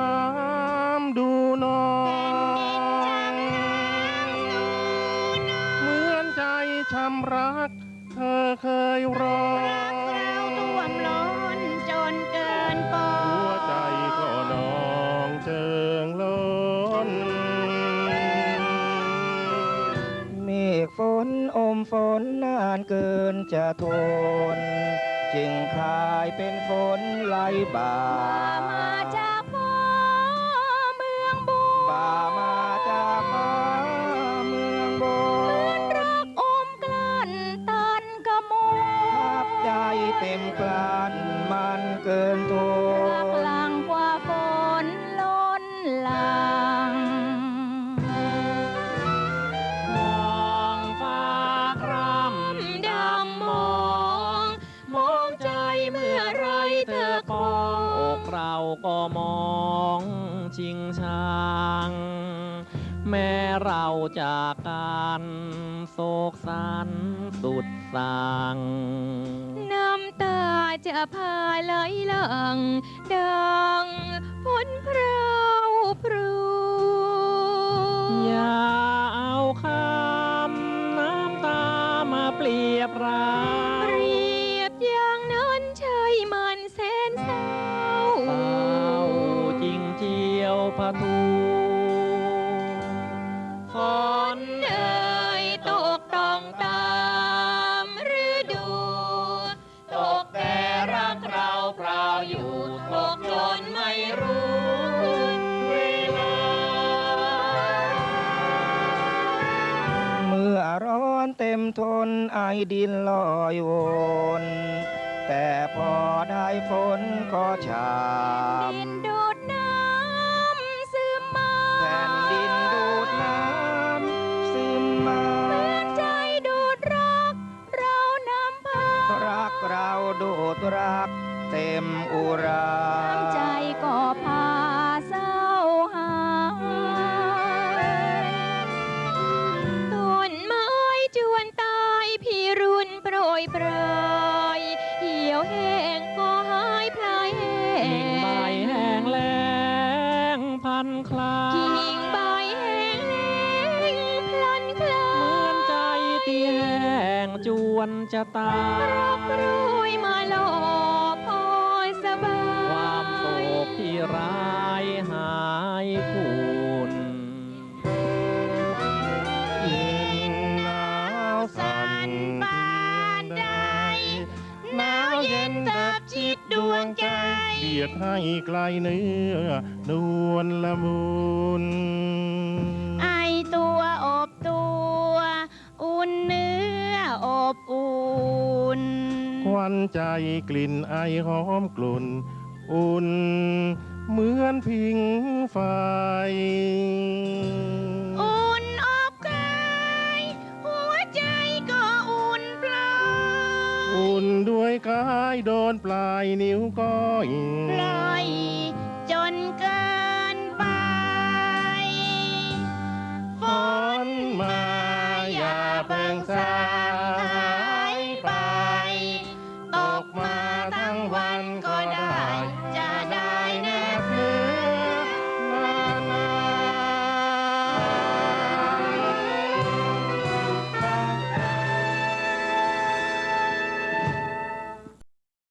ามดูน้องเหมือนใจช้ำรัก เธอเคยร้องรักเราท่วมล้นจนเกินปอหัวใจก็นองเจิงล้น เมฆฝนอมฝนนานเกินจะทน จึงคลายเป็นฝนไหลบ่ามา บนบ่ามาจากฟ้าเมืองบนรักอมกลั้นตันกระมวภาพใจเต็มกลั้นมันเกินทรักหลังกว่าฝนล้นหลังมองฟ้าครำดำมองมองใจเมื่อไรเธอปองอกเราก็มอง ชิงช่างแม้เราจากกันโศกสันสุดสังน้ำตาจะพาไหลหลัง ดังพ้นพรา อยู่ตกจนไม่รู้เวลา เมื่อร้อนเต็มทนไอดินลอยวนแต่พอได้ฝนก็ชาดิม ต็มอุราน้ำใจก็พาเศร้าหายต้นไม้จวนตายพี่รุนโปรยปรายเหี่ยวแห้งก็หายพลายแห้กิ่งใบแห้งแล้งพันคลากิ่งใบแห้งแล้งพลันคลาเหมือนใจที่แห้งจวนจะตายรักรวย เบียดให้ไกลเนื้อนวลละมุนไอตัวอบตัว อุ่นเนื้ออบอุ่นควันใจกลิ่นไอหอมกลุ่น อุ่น เหมือนพิงไฟ นด้วยกายโดนปลายนิ้วก้อยปล่อยจนเกิ